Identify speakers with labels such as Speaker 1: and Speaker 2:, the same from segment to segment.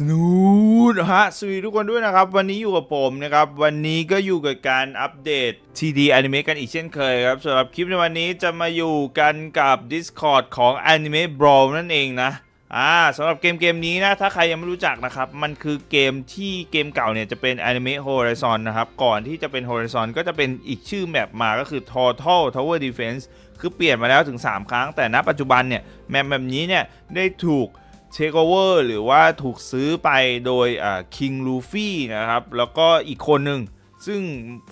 Speaker 1: สนูดฮะสวัสดีทุกคนด้วยนะครับ วันนี้อยู่กับผมนะครับ วันนี้ก็อยู่กับการอัปเดต TD Anime กันอีกเช่นเคยครับสำหรับคลิปในวันนี้จะมาอยู่กันกับ Discord ของ Anime Brawl นั่นเองนะอ่าสำหรับเกมเกมนี้นะ ถ้าใครยังไม่รู้จักนะครับ มันคือเกมที่เกมเก่าเนี่ยจะเป็น Anime Horizon นะครับ ก่อนที่จะเป็น Horizon ก็จะเป็นอีกชื่อแมปมาก็คือ Total Tower Defense คือเปลี่ยนมาแล้วถึง 3 ครั้ง แต่ณปัจจุบันเนี่ยแมปแบบนี้เนี่ยได้ถูก เทคโอเวอร์หรือว่าถูกซื้อไปโดยคิงลูฟี่นะครับ แล้วก็อีกคนหนึ่งซึ่ง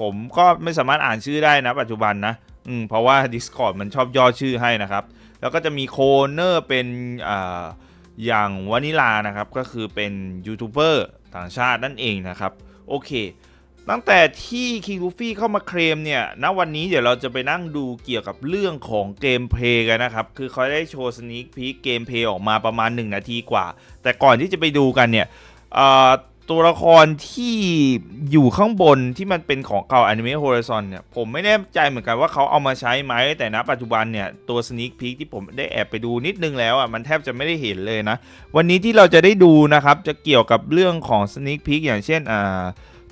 Speaker 1: ผมก็ไม่สามารถอ่านชื่อได้นะปัจจุบันนะอืมเพราะว่า Discord มันชอบย่อชื่อให้นะครับ แล้วก็จะมีโคเนอร์เป็นออย่างวานิลานะครับ ก็คือเป็นยูทูบเบอร์ต่างชาตินั่นเองนะครับ โอเค ตั้งแต่ที่ King Luffy เข้ามาเคลมเนี่ยณวันนี้เดี๋ยวเราจะไปนั่งดูเกี่ยวกับเรื่องของเกมเพลย์กันนะครับ คือเขาได้โชว์สนิคพีเกมเพลย์ออกมาประมาณ 1 นาทีกว่า แต่ก่อนที่จะไปดูกันเนี่ยตัวละครที่อยู่ข้างบนที่มันเป็นของเก่า Anime Horizon เนี่ยผมไม่แน่ใจเหมือนกันว่าเขาเอามาใช้ไหม แต่ณปัจจุบันเนี่ย ตัว Sneak Peek ที่ผมได้แอบไปดูนิดนึงแล้วอะมันแทบจะไม่ได้เห็นเลยนะ วันนี้ที่เราจะได้ดูนะครับ จะเกี่ยวกับเรื่องของ Sneak Peek อย่างเช่นอ่า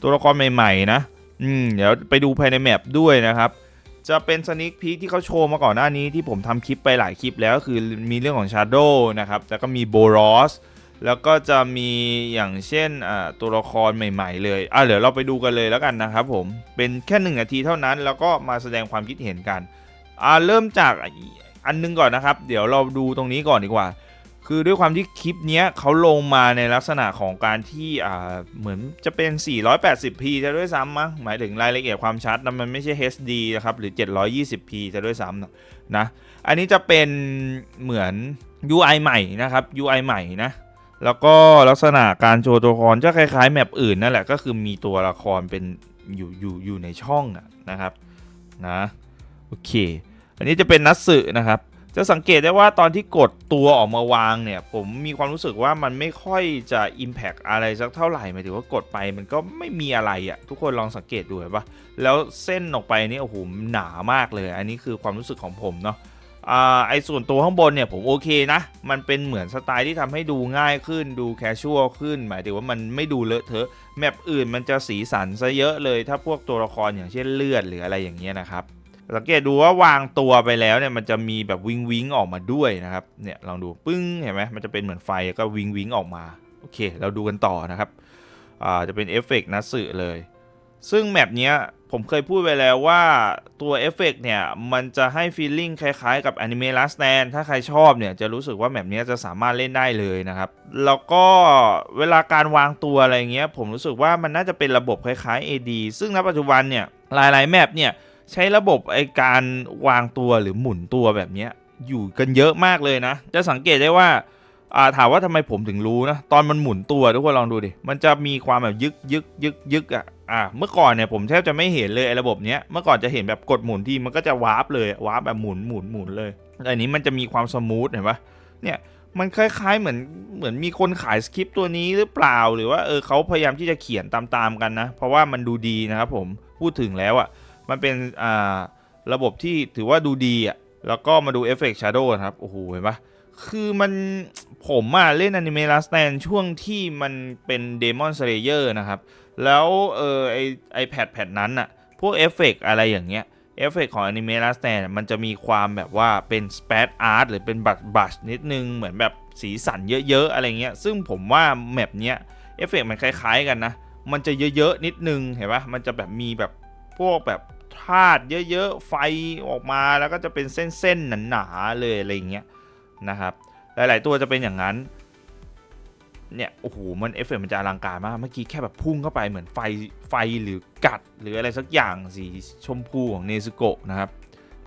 Speaker 1: ตัวละครใหม่ๆนะอืมเดี๋ยวไปดูภายในแมปด้วยนะครับ จะเป็นสนิคพีที่เขาโชว์มาก่อนหน้านี้ที่ผมทำคลิปไปหลายคลิปแล้วก็คือมีเรื่องของ Shadow นะครับแล้วก็มีโบรอสแล้วก็จะมีอย่างเช่นอ่าตัวละครใหม่ ๆ เลยอะเดี๋ยวเราไปดูกันเลยแล้วกันนะครับผมเป็นแค่หนึ่งนาทีเท่านั้น แล้วก็มาแสดงความคิดเห็นกันอ่าเริ่มจากอันนึงก่อนนะครับ เดี๋ยวเราดูตรงนี้ก่อนดีกว่า คือด้วยความที่คลิปนี้เขาลงมาในลักษณะของการที่อ่าเหมือนจะเป็น 480p จะด้วยซ้ำมั้งหมายถึงรายละเอียดความชัดนะมันไม่ใช่ HD นะครับ หรือ 720p จะด้วยซ้ำนะนะ อันนี้จะเป็นเหมือน UI ใหม่นะครับ UI ใหม่นะ แล้วก็ลักษณะการโชว์ตัวละครจะคล้ายๆแมปอื่นนั่นแหละก็คือมีตัวละครเป็นอยู่อยู่อยู่ในช่องนะครับนะโอเค อันนี้จะเป็นนัตสึนะครับ จะสังเกตได้ว่าตอนที่กดตัวออกมาวางเนี่ย ผมมีความรู้สึกว่ามันไม่ค่อยจะ Impact อะไรสักเท่าไหร่หมายถึงว่ากดไปมันก็ไม่มีอะไรอะ่ะ ทุกคนลองสังเกตดูเห็นปะแล้วเส้นออกไปนี่โอ้โหหนามากเลย อันนี้คือความรู้สึกของผมเนาะอ่าไอส่วนตัวข้างบนเนี่ยผมโอเคนะ มันเป็นเหมือนสไตล์ที่ทำให้ดูง่ายขึ้นดูแคชชวลขึ้น หมายถึงว่ามันไม่ดูเลอะเทอะแมปอื่นมันจะสีสันซะเยอะเลย ถ้าพวกตัวละครอย่างเช่นเลือดหรืออะไรอย่างเงี้ยนะครับ สังเกตดูว่าวางตัวไปแล้วเนี่ยมันจะมีแบบวิงวิงออกมาด้วยนะครับเนี่ยลองดูปึ้งเห็นไหมมันจะเป็นเหมือนไฟก็วิงวิงออกมาโอเค เราดูกันต่อนะครับอ่าจะเป็นเอฟเฟกต์นัสึเลย ซึ่งแมปเนี้ยผมเคยพูดไปแล้วว่าตัวเอฟเฟกต์เนี่ย มันจะให้ฟีลลิ่งคล้ายๆกับ Anime Last Stand ถ้าใครชอบเนี่ย จะรู้สึกว่าแมปนี้จะสามารถเล่นได้เลยนะครับ แล้วก็เวลาการวางตัวอะไรเงี้ย ผมรู้สึกว่ามันน่าจะเป็นระบบคล้ายๆ AD ซึ่งณปัจจุบันเนี่ยหลายๆแมปเนี่ย ใช้ระบบไอการวางตัวหรือหมุนตัวแบบนี้อยู่กันเยอะมากเลยนะ จะสังเกตได้ว่าอ่าถามว่าทำไมผมถึงรู้นะ ตอนมันหมุนตัวทุกคนลองดูดิ มันจะมีความแบบยึกยึกยึกยึกอะอ่าเมื่อก่อนเนี่ยผมแทบจะไม่เห็นเลยไอ้ระบบเนี้ยเมื่อก่อนจะเห็นแบบกดหมุนที่มันก็จะวาร์ปเลยวาร์ปแบบหมุนหมุนหมุนเลยแต่อันนี้มันจะมีความสมูทเห็นปะเนี่ยมันคล้ายๆเหมือนเหมือนมีคนขายสคริปต์ตัวนี้หรือเปล่าหรือว่าเออเขาพยายามที่จะเขียนตามๆกันนะ เพราะว่ามันดูดีนะครับผมพูดถึงแล้วอะ มันเป็นอ่าระบบที่ถือว่าดูดีอะ แล้วก็มาดูเอฟเฟกต์ชาร์โดนะครับ โอ้โห เห็นปะคือมันผมอะเล่นอนิเมะลาสแตนช่วงที่มันเป็นเดมอนสเลเยอร์นะครับ แล้วเออไอไอแพดแพดนั้นอะพวกเอฟเฟกต์อะไรอย่างเงี้ยเอฟเฟกต์ของอนิเมะลาสแตนมันจะมีความแบบว่าเป็นสเปซอาร์ตหรือเป็นบัตบัชนิดนึง เหมือนแบบสีสันเยอะๆ อะไรเงี้ย ซึ่งผมว่าแมปเนี้ยเอฟเฟกต์มันคล้ายๆกันนะ มันจะเยอะๆ นิดนึง เห็นปะมันจะแบบมีแบบพวกแบบ ธาตุเยอะๆ ไฟออกมาแล้วก็จะเป็นเส้นๆหนาๆเลยอะไรอย่างเงี้ยนะครับ หลายๆตัวจะเป็นอย่างนั้น เนี่ยโอ้โหมันเอฟเฟกต์มันจะอลังการมาก เมื่อกี้แค่แบบพุ่งเข้าไปเหมือนไฟไฟหรือกัด หรืออะไรสักอย่างสีชมพูของเนซึโกะนะครับ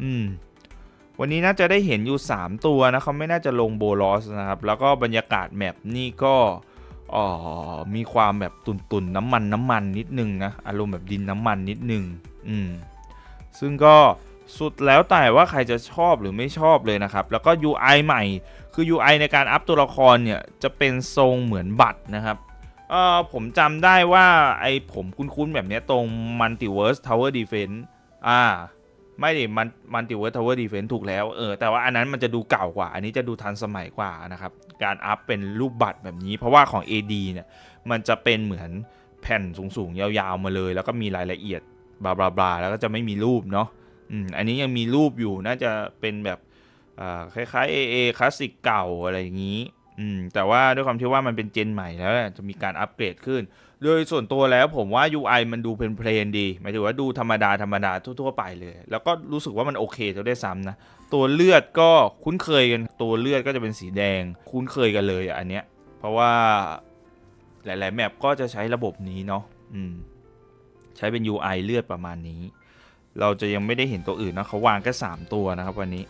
Speaker 1: อืมวันนี้น่าจะได้เห็นอยู่ 3 ตัวนะเขาไม่น่าจะลงโบลอสนะครับ แล้วก็บรรยากาศแมปนี่ก็ออมีความแบบตุนๆนน้ำมันน้ำมันนิดนึงนะ อารมณ์แบบดินน้ำมันนิดนึง อืม ซึ่งก็สุดแล้วแต่ว่าใครจะชอบหรือไม่ชอบเลยนะครับ แล้วก็ UI ใหม่ คือ UI ในการอัพตัวละครเนี่ย จะเป็นทรงเหมือนบัตรนะครับเออผมจำได้ว่าไอผมคุ้นๆแบบนี้ตรง Multiverse Tower Defense อ่า ไม่ดิมัน Multiverse Tower Defense ถูกแล้วเออแต่ว่าอันนั้นมันจะดูเก่ากว่า อันนี้จะดูทันสมัยกว่านะครับ การอัพเป็นรูปบัตรแบบนี้ เพราะว่าของ AD เนี่ยมันจะเป็นเหมือนแผ่นสูงๆ ยาวๆมาเลย แล้วก็มีรายละเอียด บลาบลาบลาแล้วก็จะไม่มีรูปเนาะอืมอันนี้ยังมีรูปอยู่น่าจะเป็นแบบอ่าคล้ายๆ AA คลาสสิกเก่าอะไรอย่างนี้อืมแต่ว่าด้วยความที่ว่ามันเป็นเจนใหม่แล้วจะมีการอัปเกรดขึ้น โดยส่วนตัวแล้วผมว่า UI มันดูเพลนๆดี หมายถึงว่าดูธรรมดาธรรมดาทั่วๆไปเลย แล้วก็รู้สึกว่ามันโอเคจะได้ซ้ำนะ ตัวเลือดก็คุ้นเคยกัน ตัวเลือดก็จะเป็นสีแดง คุ้นเคยกันเลยอะอันเนี้ย เพราะว่าหลายๆแมปก็จะใช้ระบบนี้เนาะอืม ใช้เป็น UI เลือดประมาณนี้ เราจะยังไม่ได้เห็นตัวอื่นนะเขาวางแค่3ตัวนะครับวันนี้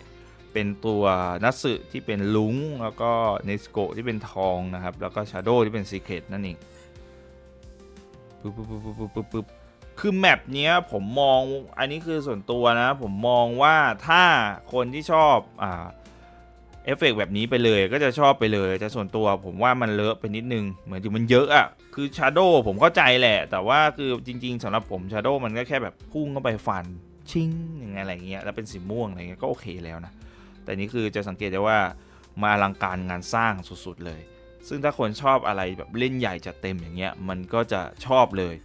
Speaker 1: เป็นตัวนัสึที่เป็นลุงแล้วก็เนสโกที่เป็นทองนะครับ แล้วก็ชาโดที่เป็นซีเครตนั่นเองปึ๊บปึ๊บปึ๊บปึ๊บปึ๊บปึ๊บคือแมปเนี้ยผมมองอันนี้คือส่วนตัวนะ ผมมองว่าถ้าคนที่ชอบอ่า เอฟเฟกต์แบบนี้ไปเลยก็จะชอบไปเลยแต่ส่วนตัวผมว่ามันเลอะไปนิดนึง เหมือนถึงมันเยอะอะ่ะคือชาโดผมเข้าใจแหละ แต่ว่าคือจริง ๆสำหรับผมชาโดมันก็แค่แบบพุ่งเข้าไปฟันชิงอย่างไงอะไรเงี้ยแล้วเป็นสีม่วงอะไรเงี้ยก็โอเคแล้วนะ แต่นี่คือจะสังเกตได้ว่ามาอลังการงานสร้างสุดๆเลย ซึ่งถ้าคนชอบอะไรแบบเล่นใหญ่จัดเต็มอย่างเงี้ยมันก็จะชอบเลย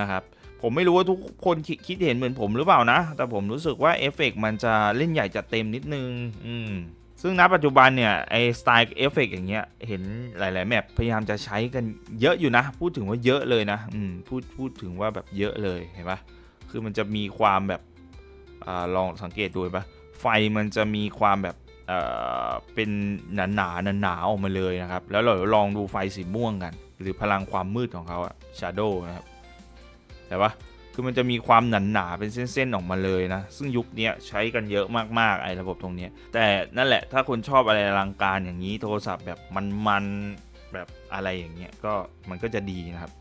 Speaker 1: นะครับผมไม่รู้ว่าทุกคนคิดคิดเห็นเหมือนผมหรือเปล่านะ แต่ผมรู้สึกว่าเอฟเฟกต์มันจะเล่นใหญ่จัดเต็มนิดนึง อืม ซึ่งณปัจจุบันเนี่ยไอสไตล์เอฟเฟกต์อย่างเงี้ยเห็นหลาย ๆ แมปพยายามจะใช้กันเยอะอยู่นะ พูดถึงว่าเยอะเลยนะอืมพูดพูดถึงว่าแบบเยอะเลยเห็นปะคือมันจะมีความแบบอลองสังเกตดูปะไฟมันจะมีความแบบเเป็นหนาหนาหนาหนาออกมาเลยนะครับ แล้วเราลองดูไฟสีม่วงกัน หรือพลังความมืดของเขาอะ Shadow นะครับแต่ว่า คือมันจะมีความหนาหนาๆเป็นเส้นๆออกมาเลยนะ ซึ่งยุคนี้ใช้กันเยอะมากๆไอ้ระบบตรงนี้ แต่นั่นแหละถ้าคนชอบอะไรอลังการอย่างนี้โทรศัพท์แบบมันๆแบบอะไรอย่างเงี้ยก็มันก็จะดีนะครับ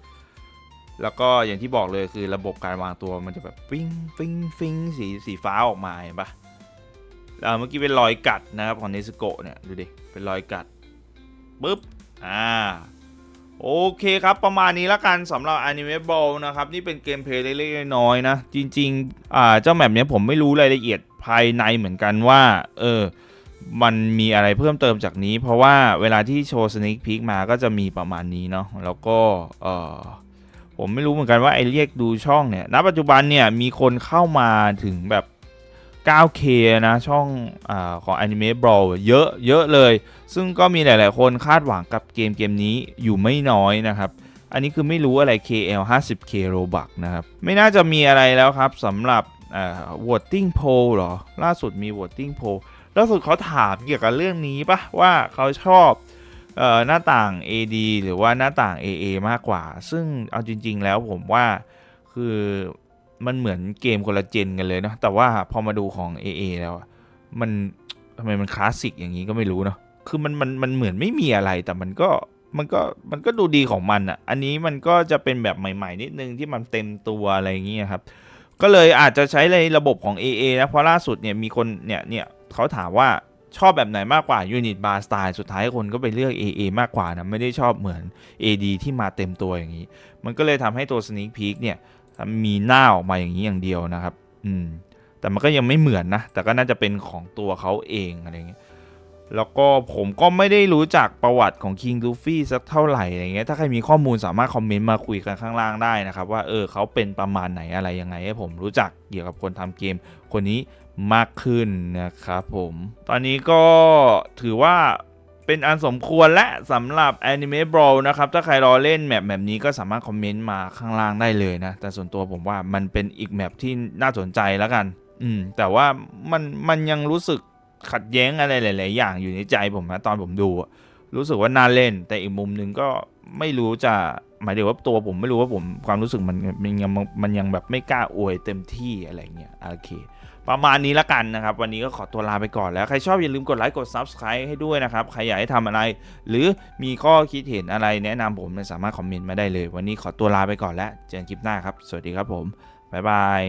Speaker 1: แล้วก็อย่างที่บอกเลยคือระบบการวางตัวมันจะแบบฟิงฟิงฟิงสีสีฟ้าออกมาเห็นปะเอ่อเมื่อกี้เป็นรอยกัดนะครับของเนสโกะเนี่ยดูดิเป็นรอยกัดปุ๊บอ่า โอเคครับ ประมาณนี้ละกันสำหรับ Anime Ball นะครับ นี่เป็นเกมเพลย์เล็กๆน้อยๆนะ จริงๆอ่าเจ้าแมปเนี้ยผมไม่รู้รายละเอียดภายในเหมือนกันว่า เออ มันมีอะไรเพิ่มเติมจากนี้ เพราะว่าเวลาที่โชว์ Sneak Peek มาก็จะมีประมาณนี้เนาะแล้วก็เออผมไม่รู้เหมือนกันว่าไอ้เรียกดูช่องเนี่ยณปัจจุบันเนี่ยมีคนเข้ามาถึงแบบ 9K นะ ช่องอของ Anime Brawl เยอะเยอะเลย ซึ่งก็มีหลาย ๆ คนคาดหวังกับเกมเกมนี้อยู่ไม่น้อยนะครับ อันนี้คือไม่รู้อะไร KL 50K Robux นะครับ ไม่น่าจะมีอะไรแล้วครับสำหรับอ่า voting poll หรอ ล่าสุดมี voting poll ล่าสุดเขาถามเกี่ยวกับเรื่องนี้ปะว่าเขาชอบออหน้าต่าง AD หรือว่าหน้าต่าง AA มากกว่า ซึ่งเอาจริง ๆ แล้วผมว่าคือ มันเหมือนเกมคนละเจนกันเลยเนาะแต่ว่าพอมาดูของ AA แล้วมันทำไมมันคลาสสิกอย่างนี้ก็ไม่รู้เนาะคือมันมันมันเหมือนไม่มีอะไรแต่มันก็มันก็มันก็ดูดีของมันอะอันนี้มันก็จะเป็นแบบใหม่ ๆ นิดนึงที่มันเต็มตัวอะไรอย่างเงี้ยครับ ก็เลยอาจจะใช้ในระบบของ AA นะเพราะล่าสุดเนี่ยมีคนเนี่ยเนี่ยเขาถามว่าชอบแบบไหนมากกว่า Unit Bar Style สุดท้ายคนก็ไปเลือก AA มากกว่านะ ไม่ได้ชอบเหมือน AD ที่มาเต็มตัวอย่างนี้ มันก็เลยทำให้ตัว Sneak Peek เนี่ย มีหน้าออกมาอย่างนี้อย่างเดียวนะครับ อืม แต่มันก็ยังไม่เหมือนนะ แต่ก็น่าจะเป็นของตัวเขาเองอะไรเงี้ย แล้วก็ผมก็ไม่ได้รู้จักประวัติของ King Luffy สักเท่าไหร่อะไรเงี้ย ถ้าใครมีข้อมูลสามารถคอมเมนต์มาคุยกันข้างล่างได้นะครับ ว่าเออเขาเป็นประมาณไหนอะไรยังไงให้ผมรู้จักเกี่ยวกับคนทำเกม คนนี้มากขึ้นนะครับผม ตอนนี้ก็ถือว่า เป็นอันสมควรและสำหรับ Anime b r a w นะครับ ถ้าใครรอเล่นแมปแบบนี้ก็สามารถคอมเมนต์มาข้างล่างได้เลยนะ แต่ส่วนตัวผมว่ามันเป็นอีกแมปที่น่าสนใจแล้วกัน อืม แต่ว่ามันมันยังรู้สึกขัดแย้งอะไรหลาย ๆ อย่างอยู่ในใจผมนะตอนผมดูรู้สึกว่าน่าเล่น แต่อีกมุมหนึ่งก็ไม่รู้จะหมายถึงว่าตัวผมไม่รู้ว่าผมความรู้สึกมันมันยังมันยังแบบไม่กล้าอวยเต็มที่อะไรเงี้ยโอเค ประมาณนี้ละกันนะครับ วันนี้ก็ขอตัวลาไปก่อนแล้ว ใครชอบอย่าลืมกดไลค์กด Subscribe ให้ด้วยนะครับ ใครอยากให้ทำอะไร หรือมีข้อคิดเห็นอะไรแนะนำผมเนี่ยสามารถคอมเมนต์มาได้เลย วันนี้ขอตัวลาไปก่อนแล้ว เจอกันคลิปหน้าครับ สวัสดีครับผมบ๊ายบาย